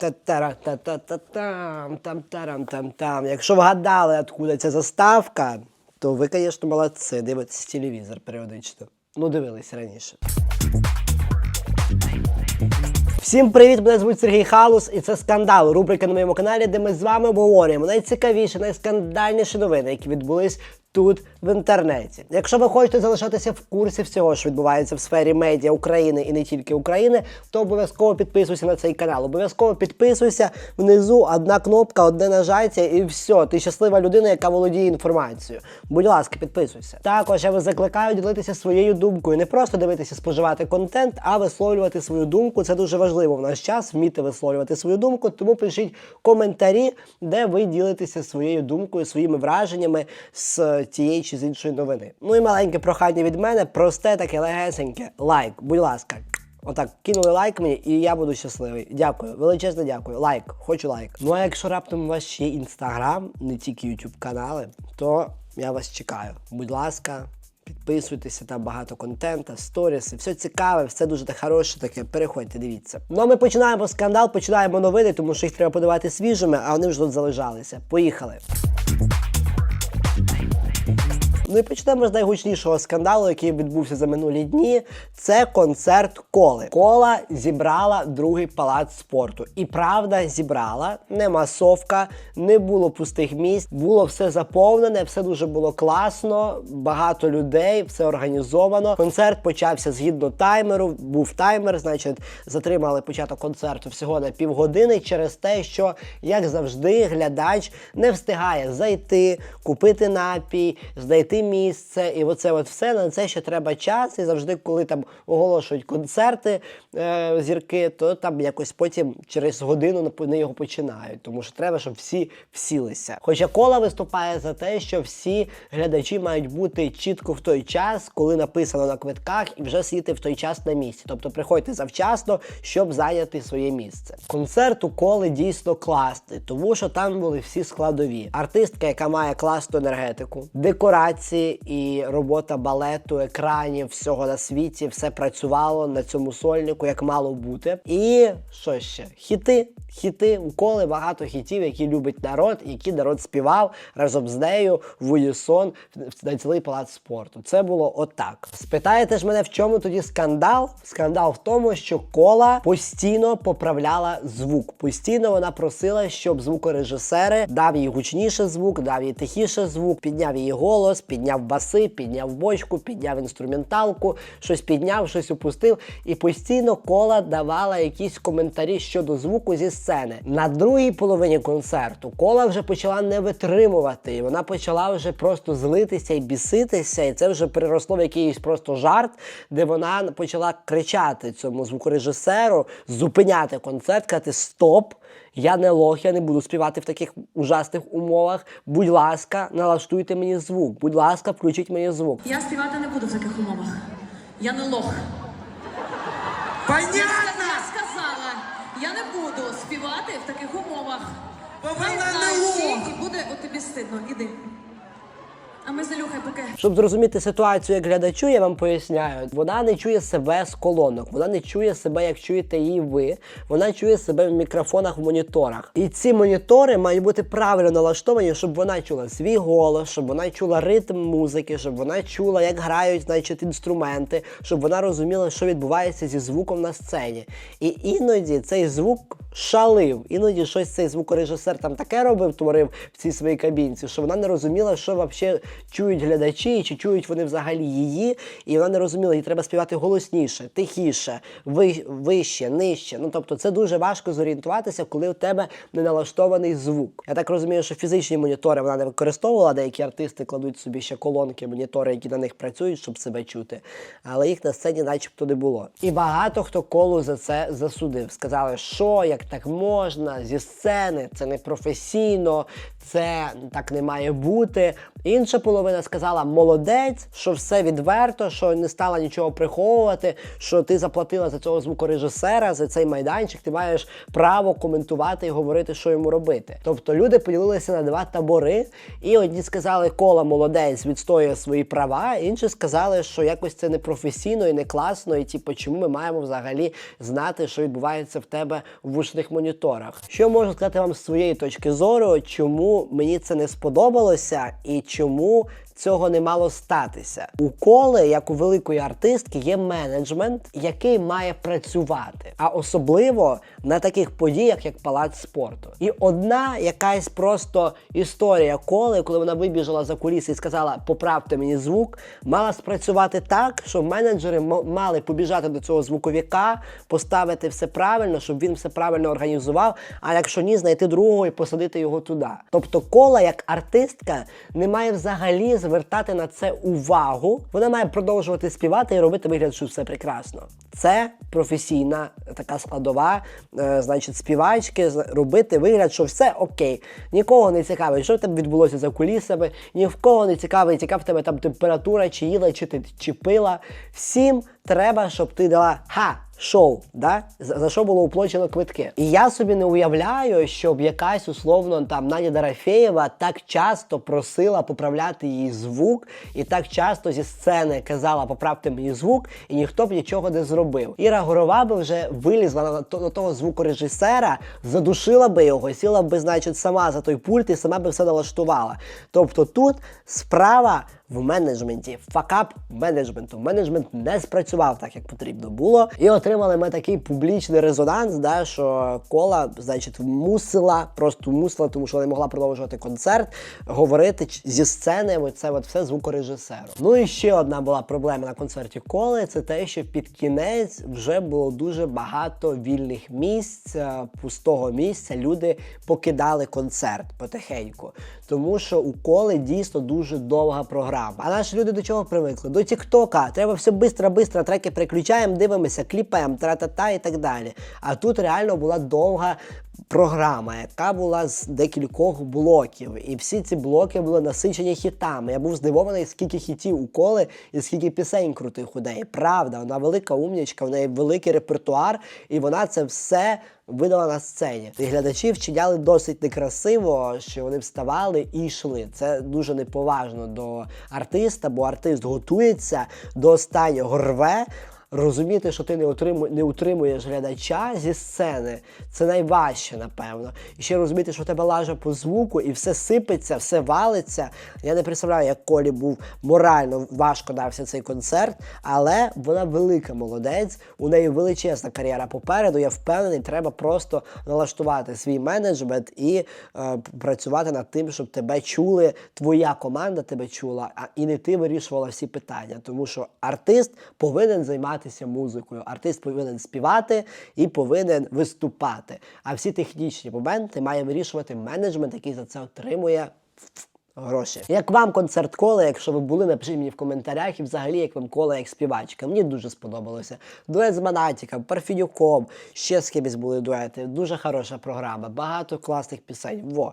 Та-тара-та-та-та-там, там-тарам-там-там. Якщо вгадали, откуда ця заставка, то ви, звісно, молодці. Дивитесь телевізор періодично. Ну, дивились раніше. Всім привіт! Мене звуть Сергій Халус, і це скандал. Рубрика на моєму каналі, де ми з вами обговорюємо найцікавіші, найскандальніші новини, які відбулись тут в інтернеті. Якщо ви хочете залишатися в курсі всього, що відбувається в сфері медіа України і не тільки України, то обов'язково підписуйся на цей канал. Обов'язково підписуйся. Внизу одна кнопка, одне нажаття, і все. Ти щаслива людина, яка володіє інформацією. Будь ласка, підписуйся. Також я вас закликаю ділитися своєю думкою, не просто дивитися, споживати контент, а висловлювати свою думку. Це дуже важливо в наш час вміти висловлювати свою думку. Тому пишіть коментарі, де ви ділитеся своєю думкою, своїми враженнями з тієї чи з іншої новини. Ну і маленьке прохання від мене, просте таке легесеньке. Лайк, будь ласка. Отак, кинули лайк мені, і я буду щасливий. Дякую, величезне дякую. Лайк, хочу лайк. Ну а якщо раптом у вас ще інстаграм, не тільки YouTube канали, то я вас чекаю. Будь ласка, підписуйтеся, там багато контента, сторіси, все цікаве, все дуже хороше таке. Переходьте, дивіться. Ну а ми починаємо скандал, починаємо новини, тому що їх треба подавати свіжими, а вони вже тут залежалися. Поїхали. Ну і почнемо з найгучнішого скандалу, який відбувся за минулі дні. Це концерт коли. Кола зібрала другий палац спорту. І правда, зібрала не масовка, не було пустих місць, було все заповнене, все дуже було класно, багато людей, все організовано. Концерт почався згідно таймеру. Був таймер, значить, затримали початок концерту всього на півгодини через те, що, як завжди, глядач не встигає зайти, купити напій, знайти місце, і оце от все на це ще треба час. І завжди, коли там оголошують концерти е, зірки, то там якось потім через годину вони його починають, тому що треба, щоб всі всілися. Хоча кола виступає за те, що всі глядачі мають бути чітко в той час, коли написано на квитках, і вже сидіти в той час на місці. Тобто приходьте завчасно, щоб зайняти своє місце. Концерт у коли дійсно класний, тому що там були всі складові. Артистка, яка має класну енергетику, декорації і робота балету, екранів, всього на світі, все працювало на цьому сольнику, як мало бути. І що ще? Хіти. Хіти у коли багато хітів, які любить народ, які народ співав разом з нею в унісон на цілий палац спорту. Це було отак. Спитаєте ж мене, в чому тоді скандал? Скандал в тому, що кола постійно поправляла звук. Постійно вона просила, щоб звукорежисери дав їй гучніше звук, дав їй тихіше звук, підняв її голос, підняв баси, підняв бочку, підняв інструменталку, щось підняв, щось опустив. І постійно кола давала якісь коментарі щодо звуку зі сцени. На другій половині концерту кола вже почала не витримувати, і вона почала вже просто злитися і біситися. І це вже переросло в якийсь просто жарт, де вона почала кричати цьому звукорежисеру, зупиняти концерт, казати Стоп! Я не лох, я не буду співати в таких ужасних умовах. Будь ласка, налаштуйте мені звук. Будь ласка, включіть мені звук. Я співати не буду в таких умовах. Я не лох. Понятно? Я сказала, я не буду співати в таких умовах. Бо вона не лох. І буде от тобі стидно. Іди. А ми з Ілюхою поки. Щоб зрозуміти ситуацію як глядачу, я вам поясняю. Вона не чує себе з колонок, вона не чує себе, як чуєте її ви. Вона чує себе в мікрофонах в моніторах. І ці монітори мають бути правильно налаштовані, щоб вона чула свій голос, щоб вона чула ритм музики, щоб вона чула, як грають значить, інструменти, щоб вона розуміла, що відбувається зі звуком на сцені. І іноді цей звук шалив. Іноді щось цей звукорежисер там таке робив, творив в цій своїй кабінці, що вона не розуміла, що взагалі чують глядачі, чи чують вони взагалі її. І вона не розуміла, їй треба співати голосніше, тихіше, ви- вище, нижче. Ну тобто це дуже важко зорієнтуватися, коли у тебе не налаштований звук. Я так розумію, що фізичні монітори вона не використовувала. Деякі артисти кладуть собі ще колонки, монітори, які на них працюють, щоб себе чути. Але їх на сцені, начебто, не було. І багато хто колу за це засудив. Сказали, що як так можна зі сцени, це не професійно, це так не має бути. Інша половина сказала молодець, що все відверто, що не стала нічого приховувати, що ти заплатила за цього звукорежисера, за цей майданчик, ти маєш право коментувати і говорити, що йому робити. Тобто люди поділилися на два табори, і одні сказали, кола молодець відстоює свої права, інші сказали, що якось це не професійно і не класно, і типу, чому ми маємо взагалі знати, що відбувається в тебе в вушних моніторах. Що можу сказати вам з своєї точки зору, чому мені це не сподобалося і чому цього не мало статися. У коли, як у великої артистки, є менеджмент, який має працювати, а особливо на таких подіях, як палац спорту. І одна якась просто історія коли, коли вона вибіжала за куліси і сказала поправте мені звук, мала спрацювати так, щоб менеджери мали побіжати до цього звуковика, поставити все правильно, щоб він все правильно організував. А якщо ні, знайти другого і посадити його туди. Тобто, кола як артистка не має взагалі звертати на це увагу. Вона має продовжувати співати і робити вигляд, що все прекрасно. Це професійна така складова, е, значить, співачки, робити вигляд, що все окей. Нікого не цікавить, що тебе відбулося за кулісами, ні в кого не цікавить, яка в тебе там температура, чи їла, чи ти чи пила. Всім треба, щоб ти дала ха. Шоу, да? за, що було оплачено квитки. І я собі не уявляю, щоб якась условно там Надя Дорофєєва так часто просила поправляти її звук, і так часто зі сцени казала поправте мені звук, і ніхто б нічого не зробив. Іра Горова би вже вилізла на того звукорежисера, задушила би його, сіла би, значить, сама за той пульт і сама би все налаштувала. Тобто тут справа в менеджменті, факап менеджменту. Менеджмент не спрацював так, як потрібно було. І отримали ми такий публічний резонанс, да, що кола, значить, мусила, просто мусила, тому що не могла продовжувати концерт, говорити зі сцени, оце от все звукорежисеру. Ну і ще одна була проблема на концерті коли, це те, що під кінець вже було дуже багато вільних місць, е, пустого місця. Люди покидали концерт потихеньку. Тому що у коли дійсно дуже довга програма. А наші люди до чого привикли? До Тіктока. Треба все бистро-бистро, треки переключаємо, дивимося, кліпаємо, тра-та-та і так далі. А тут реально була довга програма, яка була з декількох блоків. І всі ці блоки були насичені хітами. Я був здивований, скільки хітів у коли і скільки пісень крутих у неї. Правда, вона велика умнічка, в неї великий репертуар, і вона це все видала на сцені. І глядачі вчиняли досить некрасиво, що вони вставали і йшли. Це дуже неповажно до артиста, бо артист готується до останнього рве. Розуміти, що ти не отриму, не утримуєш глядача зі сцени, це найважче, напевно. І ще розуміти, що в тебе лажа по звуку, і все сипеться, все валиться. Я не представляю, як Колі був морально важко дався цей концерт, але вона велика молодець, у неї величезна кар'єра попереду. Я впевнений, треба просто налаштувати свій менеджмент і е, працювати над тим, щоб тебе чули, твоя команда тебе чула, а і не ти вирішувала всі питання. Тому що артист повинен займатися музикою, артист повинен співати і повинен виступати. А всі технічні моменти має вирішувати менеджмент, який за це отримує. Гроші. Як вам концерт кола, якщо ви були, напишіть мені в коментарях і взагалі як вам кола як співачка. Мені дуже сподобалося. Дует з Монатіком, Парфінюком, ще з кимось були дуети. Дуже хороша програма, багато класних пісень. Во.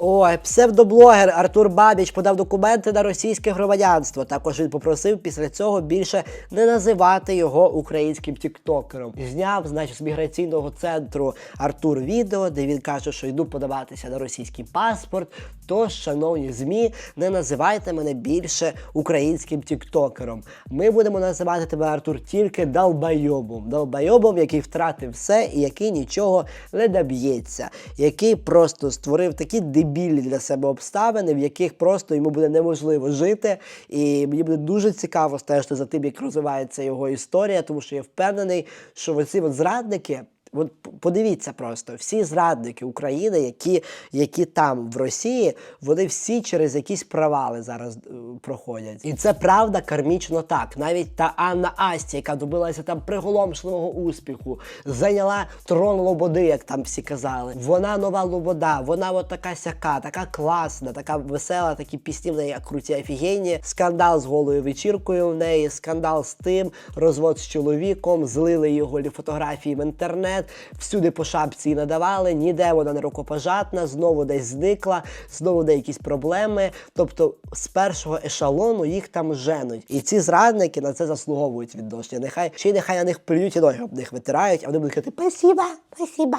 Ой, псевдоблогер Артур Бабіч подав документи на російське громадянство. Також він попросив після цього більше не називати його українським тіктокером. Зняв, значить, з міграційного центру Артур відео, де він каже, що йду подаватися на російський паспорт. Тож, шановні ЗМІ, не називайте мене більше українським тіктокером. Ми будемо називати тебе Артур тільки долбайобом. Долбайобом, який втратив все і який нічого не доб'ється, який просто створив такі дебільні для себе обставини, в яких просто йому буде неможливо жити. І мені буде дуже цікаво стежити за тим, як розвивається його історія, тому що я впевнений, що оці от зрадники. От подивіться просто, всі зрадники України, які, які там в Росії, вони всі через якісь провали зараз е, проходять. І це правда кармічно так. Навіть та Анна Асті, яка добилася там приголомшливого успіху, зайняла трон Лободи, як там всі казали. Вона нова Лобода, вона от така сяка, така класна, така весела, такі пісні в неї круті офігенні. Скандал з голою вечіркою в неї, скандал з тим, розвод з чоловіком, злили його фотографії в інтернет. Всюди по шапці її надавали, ніде вона не рукопожатна, знову десь зникла, знову де якісь проблеми. Тобто з першого ешалону їх там женуть. І ці зрадники на це заслуговують відношення. Нехай ще й нехай на них плюють і ноги об них витирають, а вони будуть казати «Спасіба, спасіба».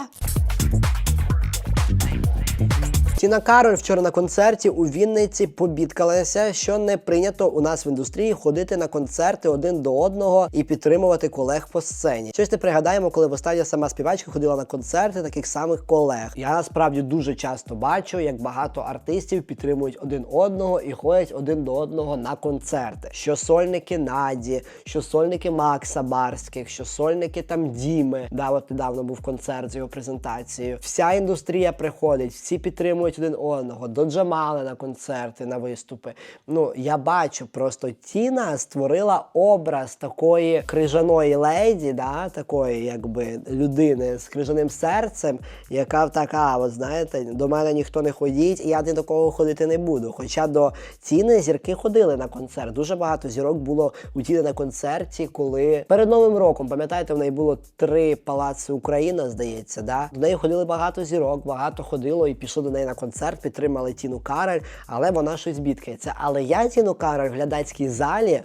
Тіна Кароль вчора на концерті у Вінниці побідкалася, що не прийнято у нас в індустрії ходити на концерти один до одного і підтримувати колег по сцені. Щось не пригадаємо, коли востаннє сама співачка ходила на концерти таких самих колег. Я насправді дуже часто бачу, як багато артистів підтримують один одного і ходять один до одного на концерти. Що сольники Наді, що сольники Макса Барських, що сольники там Діми. Да, от недавно був концерт з його презентацією. Вся індустрія приходить, всі підтримують один одного, до Джамали на концерти, на виступи. Ну я бачу, просто Тіна створила образ такої крижаної леді, да, такої якби людини з крижаним серцем, яка така, от знаєте, до мене ніхто не ходіть, і я ні до кого ходити не буду. Хоча до Тіни зірки ходили на концерт. Дуже багато зірок було у Тіни на концерті, коли перед Новим роком, пам'ятаєте, в неї було три палаци Україна, здається, да? До неї ходили багато зірок, багато ходило і пішло до неї на концерт, підтримали Тіну Карель, але вона щось бідкається. Але я Тіну Кароль в глядацькій залі.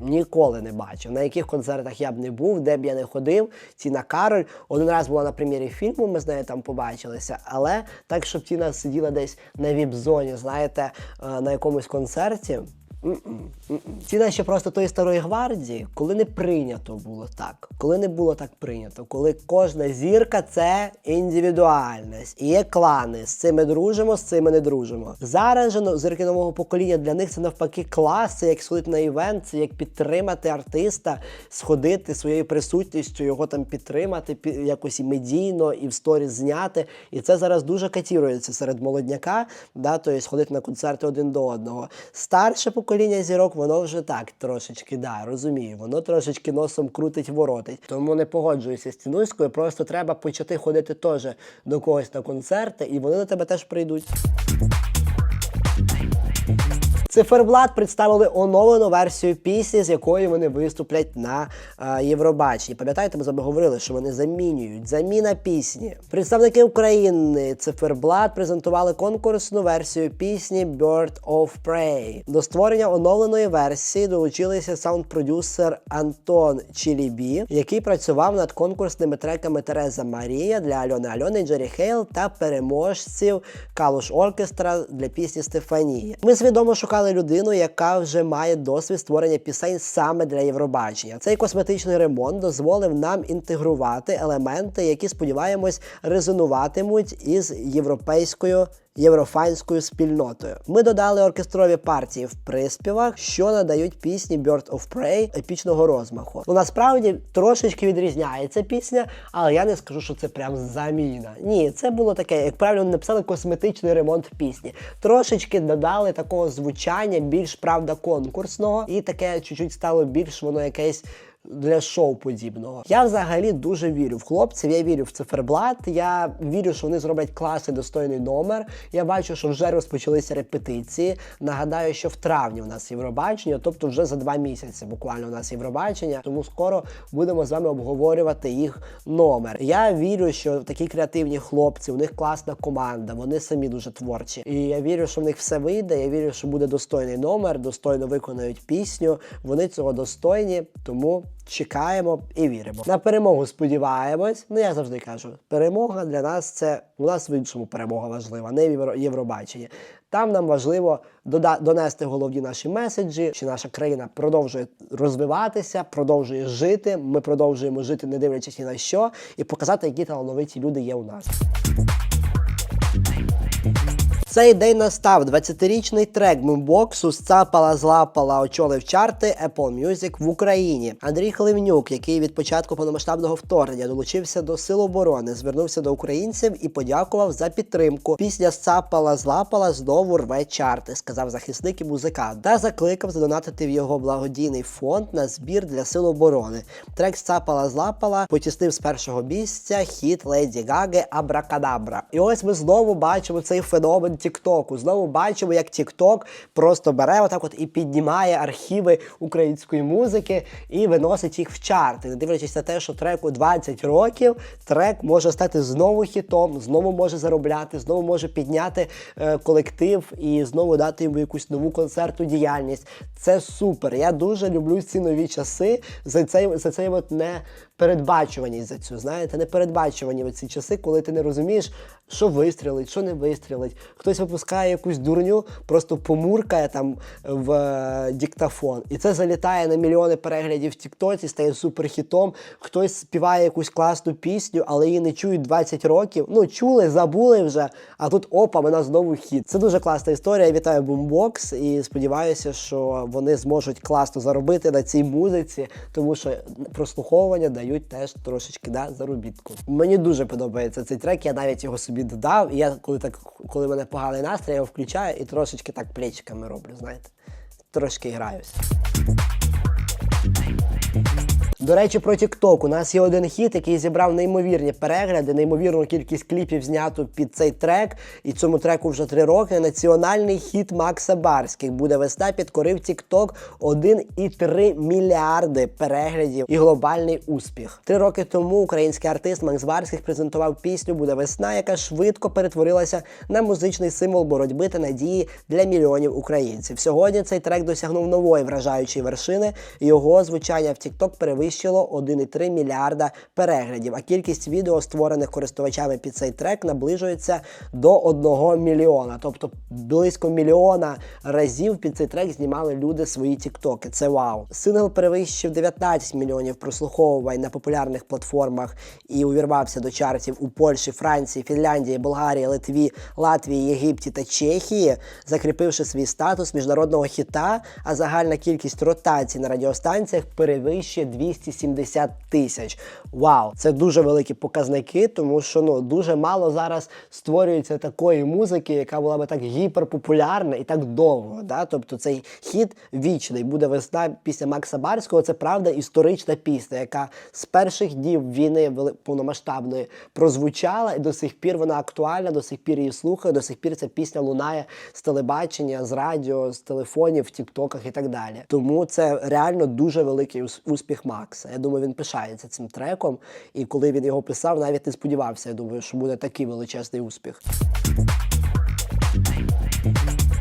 Ніколи не бачив. На яких концертах я б не був, де б я не ходив. Тіна Кароль один раз була на прем'єрі фільму, ми з нею там побачилися. Але так, щоб Тіна сиділа десь на віп-зоні, знаєте, е, на якомусь концерті. М-м. Ще просто тої старої гвардії, коли не прийнято було так, коли не було так прийнято, коли кожна зірка це індивідуальність. І є клани. З цими дружимо, з цими не дружимо. Зараз же ну, зірки нового покоління для них це навпаки клас, це як сходити на івент, це як підтримати артиста, сходити своєю присутністю, його там підтримати, пі- якось і медійно, і в сторіс зняти. І це зараз дуже катірується серед молодняка, да, тобто ходити на концерти один до одного. Старше покоління зірок, воно вже так трошечки, да, розумію, воно трошечки носом крутить воротить. Тому не погоджуюся з Тінуською, просто треба почати ходити теж до когось на концерти, і вони до тебе теж прийдуть. Циферблат представили оновлену версію пісні, з якою вони виступлять на е, Євробаченні. Пам'ятаєте, ми з вами говорили, що вони замінюють. Заміна пісні. Представники України Циферблат презентували конкурсну версію пісні Bird of Prey. До створення оновленої версії долучилися саунд-продюсер Антон Чілібі, який працював над конкурсними треками Тереза Марія для Альони Альони, Джері Хейл та переможців Калуш Оркестра для пісні Стефанія. Ми свідомо шукали людину, яка вже має досвід створення пісень саме для Євробачення. Цей косметичний ремонт дозволив нам інтегрувати елементи, які сподіваємось резонуватимуть із європейською. Єврофанською спільнотою ми додали оркестрові партії в приспівах, що надають пісні Bird of Prey епічного розмаху. Ну насправді трошечки відрізняється пісня, але я не скажу, що це прям заміна. Ні, це було таке, як правильно написали косметичний ремонт пісні. Трошечки додали такого звучання, більш правда конкурсного, і таке чуть-чуть стало більш воно якесь для шоу подібного. Я взагалі дуже вірю в хлопців. Я вірю в циферблат. Я вірю, що вони зроблять класний достойний номер. Я бачу, що вже розпочалися репетиції. Нагадаю, що в травні у нас Євробачення, тобто вже за два місяці буквально у нас Євробачення. Тому скоро будемо з вами обговорювати їх номер. Я вірю, що такі креативні хлопці, у них класна команда, вони самі дуже творчі. І я вірю, що в них все вийде. Я вірю, що буде достойний номер, достойно виконають пісню. Вони цього достойні, тому. Чекаємо і віримо. На перемогу сподіваємось. Ну я завжди кажу, перемога для нас це у нас в іншому перемога важлива, не в Євробаченні. Там нам важливо донести головні наші меседжі, що наша країна продовжує розвиватися, продовжує жити. Ми продовжуємо жити, не дивлячись ні на що, і показати, які талановиті люди є у нас. Цей день настав 20-річний трек бумбоксу «Сцапала злапала очолив чарти Apple Music в Україні. Андрій Хливнюк, який від початку повномасштабного вторгнення долучився до Сил оборони, звернувся до українців і подякував за підтримку. Пісня «Сцапала злапала знову рве чарти, сказав захисник і музикант, та закликав задонатити в його благодійний фонд на збір для Сил оборони. Трек «Сцапала злапала потіснив з першого місця хіт Леді Гаги Абракадабра. І ось ми знову бачимо цей феномен Тіктоку. Знову бачимо, як Тікток просто бере отак от і піднімає архіви української музики і виносить їх в чарти. Не дивлячись на те, що треку 20 років, трек може стати знову хітом, знову може заробляти, знову може підняти е, колектив і знову дати йому якусь нову концертну діяльність. Це супер. Я дуже люблю ці нові часи за цей за цей от непередбачуваність за цю. Знаєте, непередбачувані ці часи, коли ти не розумієш, що вистрілить, що не вистрілить. Хтось випускає якусь дурню, просто помуркає там в е, диктофон. І це залітає на мільйони переглядів в Тіктоці, стає суперхітом. Хтось співає якусь класну пісню, але її не чують 20 років. Ну, чули, забули вже, а тут опа, вона знову хіт. Це дуже класна історія. Вітаю Boombox і сподіваюся, що вони зможуть класно заробити на цій музиці, тому що прослуховування дають теж трошечки да, заробітку. Мені дуже подобається цей трек. Я навіть його собі додав. І я коли так, коли мене поганий настрій, я його включаю і трошечки так плечиками роблю. Знаєте, трошки граюся. До речі, про TikTok. У нас є один хіт, який зібрав неймовірні перегляди, неймовірну кількість кліпів знято під цей трек. І цьому треку вже три роки. Національний хіт Макса Барських буде весна підкорив TikTok 1,3 мільярди переглядів і глобальний успіх. Три роки тому український артист Макс Барських презентував пісню Буде весна, яка швидко перетворилася на музичний символ боротьби та надії для мільйонів українців. Сьогодні цей трек досягнув нової вражаючої вершини. Його звучання в TikTok перевищило 1,3 мільярда переглядів. А кількість відео, створених користувачами під цей трек, наближується до 1 мільйона. Тобто близько мільйона разів під цей трек знімали люди свої тіктоки. Це вау. Сингл перевищив 19 мільйонів прослуховувань на популярних платформах і увірвався до чартів у Польщі, Франції, Фінляндії, Болгарії, Литві, Латвії, Єгипті та Чехії, закріпивши свій статус міжнародного хіта, а загальна кількість ротацій на радіостанціях перевищує 270 тисяч. Вау, це дуже великі показники, тому що ну дуже мало зараз створюється такої музики, яка була би так гіперпопулярна і так довго. Да? Тобто цей хіт вічний буде весна після Макса Барського. Це правда історична пісня, яка з перших днів війни повномасштабної прозвучала, і до сих пір вона актуальна, до сих пір її слухаю, до сих пір ця пісня лунає з телебачення, з радіо, з телефонів, в тіктоках і так далі. Тому це реально дуже великий ус- успіх Макса. Я думаю, він пишається цим треком. І коли він його писав, навіть не сподівався. Я думаю, що буде такий величезний успіх.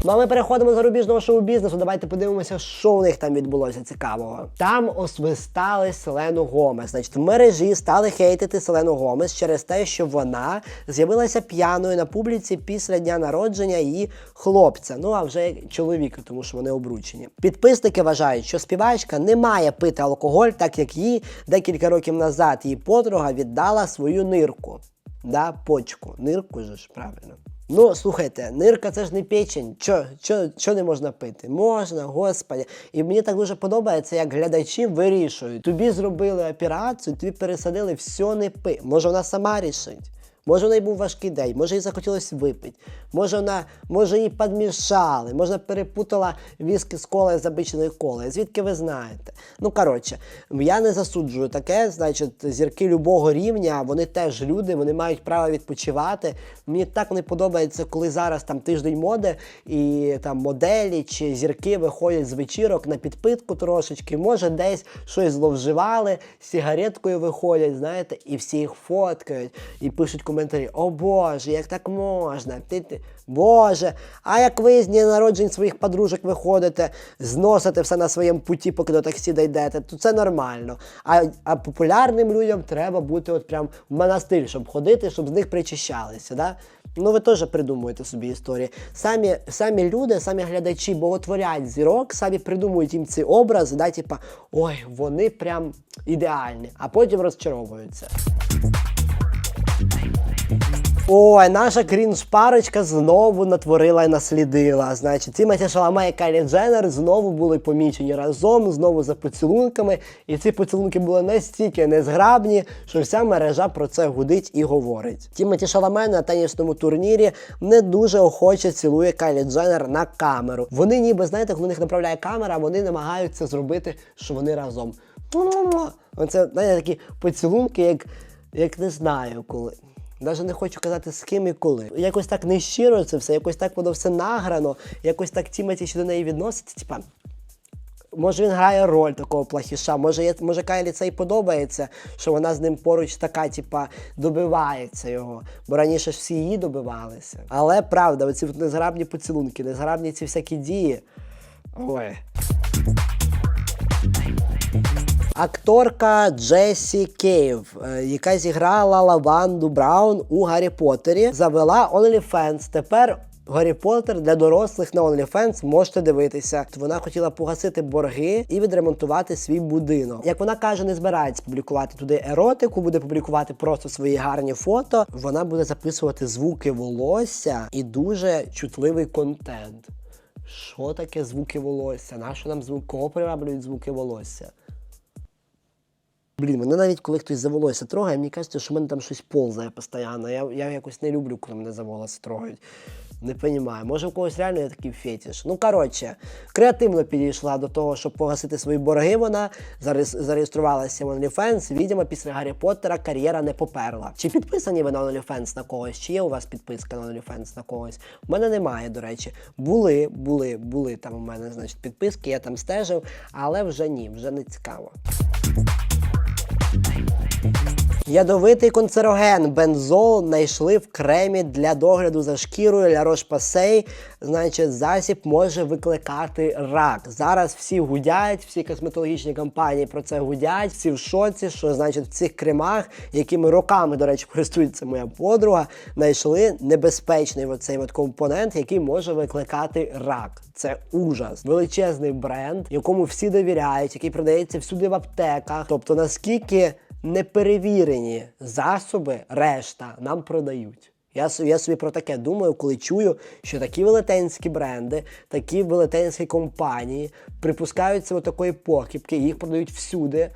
Ну а ми переходимо до зарубіжного шоу-бізнесу. Давайте подивимося, що у них там відбулося цікавого. Там освистали Селену Гомес. Значить, в мережі стали хейтити Селену Гомес через те, що вона з'явилася п'яною на публіці після дня народження її хлопця. Ну а вже чоловіка, тому що вони обручені. Підписники вважають, що співачка не має пити алкоголь, так як їй декілька років назад її подруга віддала свою нирку. Да, почку. Нирку ж правильно. Ну, слухайте, нирка це ж не печень. Чо, чо, чо не можна пити? Можна, господи. І мені так дуже подобається, як глядачі вирішують. Тобі зробили операцію, тобі пересадили, все не пи. Може, вона сама рішить. Може, в неї був важкий день, може їй захотілося випити, може вона, може її підмішали, може перепутала віскі з колою з обичною колою. Звідки ви знаєте? Ну, коротше, я не засуджую таке, значить, зірки любого рівня, вони теж люди, вони мають право відпочивати. Мені так не подобається, коли зараз там тиждень моди і там моделі чи зірки виходять з вечірок на підпитку трошечки, може десь щось зловживали, з сигареткою виходять, знаєте, і всі їх фоткають і пишуть коментарі: О Боже, як так можна? Ти, ти, Боже, а як ви з дня народжень своїх подружок виходите, зносите все на своєму путі, поки до таксі дійдете, то це нормально. А, а популярним людям треба бути от прям в монастир, щоб ходити, щоб з них причащалися. Да? Ну, ви теж придумуєте собі історії. Самі, самі люди, самі глядачі боготворять зірок, самі придумують їм ці образи, да, типа, ой, вони прям ідеальні, а потім розчаровуються. Ой, наша крінж парочка знову натворила і наслідила. Значить, Тімоті Шаламе і Кайлі Дженнер знову були помічені разом, знову за поцілунками. І ці поцілунки були настільки незграбні, що вся мережа про це гудить і говорить. Тімоті Шаламе на тенісному турнірі не дуже охоче цілує Кайлі Дженнер на камеру. Вони, ніби знаєте, коли них направляє камера, вони намагаються зробити, що вони разом. Оце знаєте, такі поцілунки, як, як не знаю коли. Навіть не хочу казати з ким і коли. Якось так нещиро це все, якось так воно все награно, якось так Тімоті ще до неї відноситься. Типа, Може він грає роль такого плохіша, може, є- може Кайлі це і подобається, що вона з ним поруч така, типа, добивається його. Бо раніше ж всі її добивалися. Але правда, оці незграбні поцілунки, незграбні ці всякі дії. Ой. Акторка Джесі Кейв, е, яка зіграла Лаванду Браун у Гаррі Поттері, завела OnlyFans. Тепер Гаррі Поттер для дорослих на OnlyFans можете дивитися. Вона хотіла погасити борги і відремонтувати свій будинок. Як вона каже, не збирається публікувати туди еротику, буде публікувати просто свої гарні фото. Вона буде записувати звуки волосся і дуже чутливий контент. Що таке звуки волосся? Нащо нам звук? Кого приваблюють звуки волосся? Блін, мене навіть коли хтось за волосся трогає, мені кажеться, що в мене там щось ползає постійно. Я, я якось не люблю, коли мене за волосся трогають. Не розумію. Може, у когось реально є такий фетиш. Ну, коротше, креативно підійшла до того, щоб погасити свої борги. Вона зареєс- зареєструвалася в OnlyFans. Відомо, після Гаррі Поттера кар'єра не поперла. Чи підписані ви на OnlyFans на когось? Чи є у вас підписка на OnlyFans на когось? У мене немає, до речі. Були, були, були там у мене, значить, підписки, я там стежив, але вже ні, вже не цікаво. Ядовитий канцероген бензол знайшли в кремі для догляду за шкірою для Roche-Posay. Значить, засіб може викликати рак. Зараз всі гудять, всі косметологічні компанії про це гудять, всі в шоці, що значить в цих кремах, якими роками, до речі, користується моя подруга, знайшли небезпечний оцей от компонент, який може викликати рак. Це ужас. Величезний бренд, якому всі довіряють, який продається всюди в аптеках. Тобто наскільки неперевірені засоби, решта нам продають. Я, я собі про таке думаю, коли чую, що такі велетенські бренди, такі велетенські компанії припускаються такої похибки, їх продають всюди.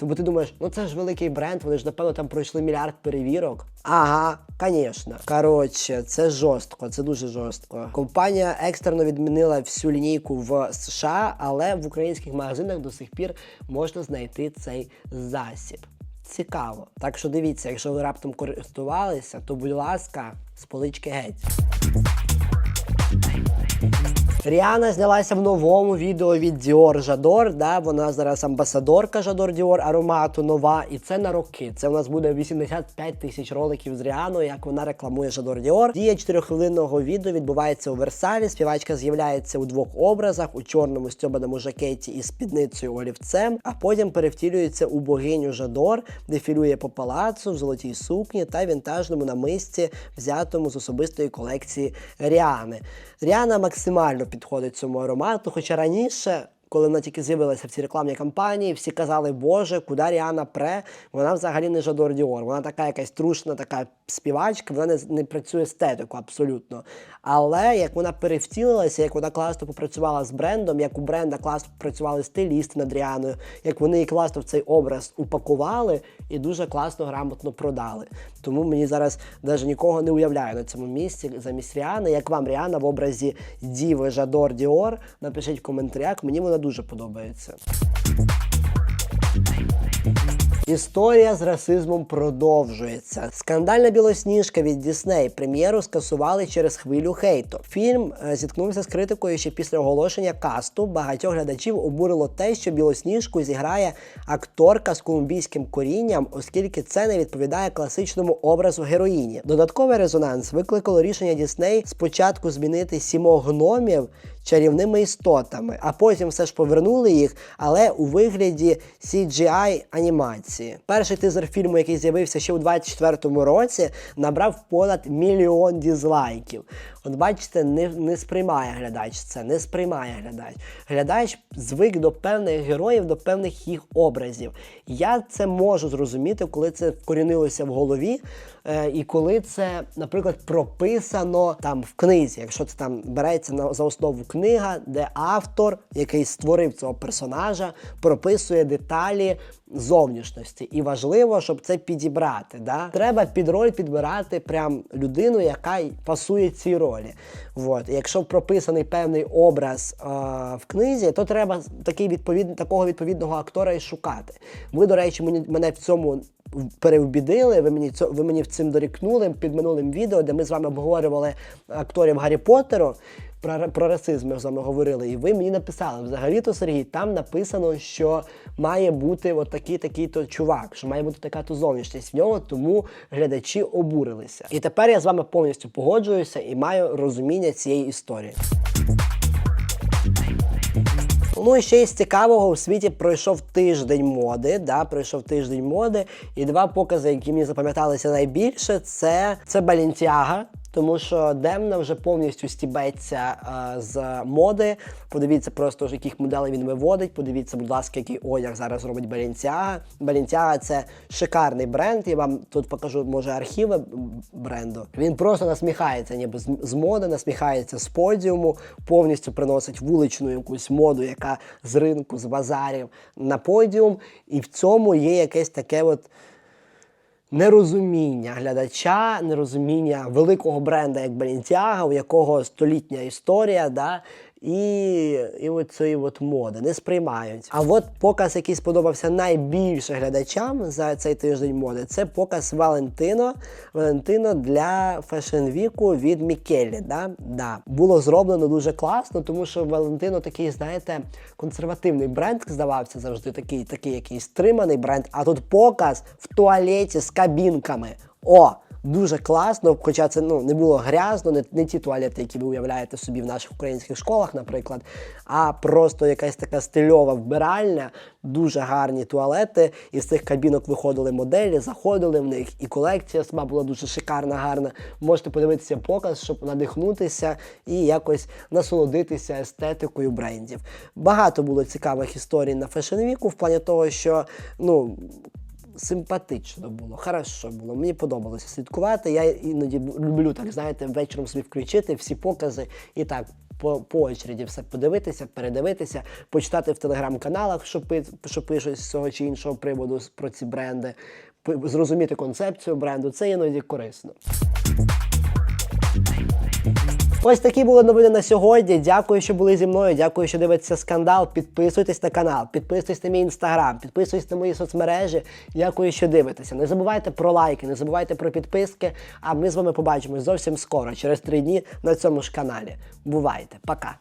Тобто ти думаєш, ну це ж великий бренд, вони ж напевно там пройшли мільярд перевірок. Ага, звісно. Коротше, це жорстко, це дуже жорстко. Компанія екстерно відмінила всю лінійку в США, але в українських магазинах до сих пір можна знайти цей засіб. Цікаво. Так що дивіться, якщо ви раптом користувалися, то будь ласка, з полички геть. Ріана знялася в новому відео від Dior Жадор. Да? Вона зараз амбасадорка Жадор Dior аромату нова. І це на роки. Це у нас буде 85 тисяч роликів з Ріаною, як вона рекламує Жадор Dior. Дія 4-хвилинного відео відбувається у Версалі. Співачка з'являється у двох образах: у чорному стьобаному жакеті із спідницею олівцем, а потім перевтілюється у богиню Жадор, дефілює по палацу в золотій сукні та вінтажному намисті, взятому з особистої колекції Ріани. Ріана максимально підходить цьому аромату, хоча раніше. Коли вона тільки з'явилася в цій рекламній кампанії, всі казали, Боже, куди Ріана пре? Вона взагалі не Жадор Діор. Вона така якась трушна, така співачка, вона не, не працює естетику абсолютно. Але як вона перевтілилася, як вона класно попрацювала з брендом, як у бренда класно попрацювали стилісти над Ріаною, як вони її класно в цей образ упакували і дуже класно, грамотно продали. Тому мені зараз навіть нікого не уявляю на цьому місці замість Ріани. Як вам Ріана в образі Діви Жадор Діор? Напишіть в коментарях, мені вона дуже подобається. Історія з расизмом продовжується. Скандальна білосніжка від Дісней прем'єру скасували через хвилю хейту. Фільм е, зіткнувся з критикою ще після оголошення касту. Багатьох глядачів обурило те, що білосніжку зіграє акторка з колумбійським корінням, оскільки це не відповідає класичному образу героїні. Додатковий резонанс викликало рішення Дісней спочатку змінити сімох гномів чарівними істотами, а потім все ж повернули їх, але у вигляді CGI анімації. Перший тизер фільму, який з'явився ще у 24-му році, набрав понад мільйон дізлайків. От бачите, не, не сприймає глядач це, не сприймає глядач. Глядач звик до певних героїв, до певних їх образів. Я це можу зрозуміти, коли це вкорінилося в голові, е, і коли це, наприклад, прописано там в книзі, якщо це там береться на, за основу книга, де автор, який створив цього персонажа, прописує деталі зовнішності. І важливо, щоб це підібрати. Да? Треба під роль підбирати прям людину, яка пасує цій ролі. От. Якщо прописаний певний образ е, в книзі, то треба такий відповід... такого відповідного актора і шукати. Ви, до речі, мені, мене в цьому перевбідили, ви мені, ви мені в цим дорікнули під минулим відео, де ми з вами обговорювали акторів Гаррі Поттеру. Про, про расизм ми з вами говорили, і ви мені написали взагалі-то Сергій, там написано, що має бути от такий такий то чувак, що має бути така то зовнішність в нього, тому глядачі обурилися. І тепер я з вами повністю погоджуюся і маю розуміння цієї історії. Ну і ще із цікавого у світі пройшов тиждень моди. Да, пройшов тиждень моди, і два покази, які мені запам'яталися найбільше, це, це Balenciaga, тому що Демна вже повністю стібеться е, з моди. Подивіться просто, яких моделей він виводить. Подивіться, будь ласка, який одяг зараз робить Balenciaga. Balenciaga – це шикарний бренд. Я вам тут покажу, може, архіви бренду. Він просто насміхається, ніби з, моди, насміхається з подіуму, повністю приносить вуличну якусь моду, яка з ринку, з базарів на подіум. І в цьому є якесь таке от нерозуміння глядача, нерозуміння великого бренда, як Balenciaga, у якого столітня історія, да, і, і от цієї от моди не сприймають. А от показ, який сподобався найбільше глядачам за цей тиждень моди, це показ Валентино. Валентино для Week від Мікелі. Да? Да. Було зроблено дуже класно, тому що Валентино такий, знаєте, консервативний бренд здавався завжди, такий, такий якийсь стриманий бренд. А тут показ в туалеті з кабінками. О! Дуже класно, хоча це ну, не було грязно, не, не ті туалети, які ви уявляєте собі в наших українських школах, наприклад, а просто якась така стильова вбиральня, дуже гарні туалети. І з цих кабінок виходили моделі, заходили в них, і колекція сама була дуже шикарна, гарна. Можете подивитися показ, щоб надихнутися і якось насолодитися естетикою брендів. Багато було цікавих історій на Week в плані того, що ну симпатично було, хорошо було. Мені подобалося слідкувати. Я іноді люблю так, знаєте, вечором собі включити всі покази і так. По, по очереді все подивитися, передивитися, почитати в телеграм-каналах, що, пи, що пишуть з цього чи іншого приводу про ці бренди, зрозуміти концепцію бренду. Це іноді корисно. Ось такі були новини на сьогодні. Дякую, що були зі мною. Дякую, що дивитеся скандал. Підписуйтесь на канал, підписуйтесь на мій інстаграм, підписуйтесь на мої соцмережі. Дякую, що дивитеся. Не забувайте про лайки, не забувайте про підписки. А ми з вами побачимось зовсім скоро, через три дні на цьому ж каналі. Бувайте, пока!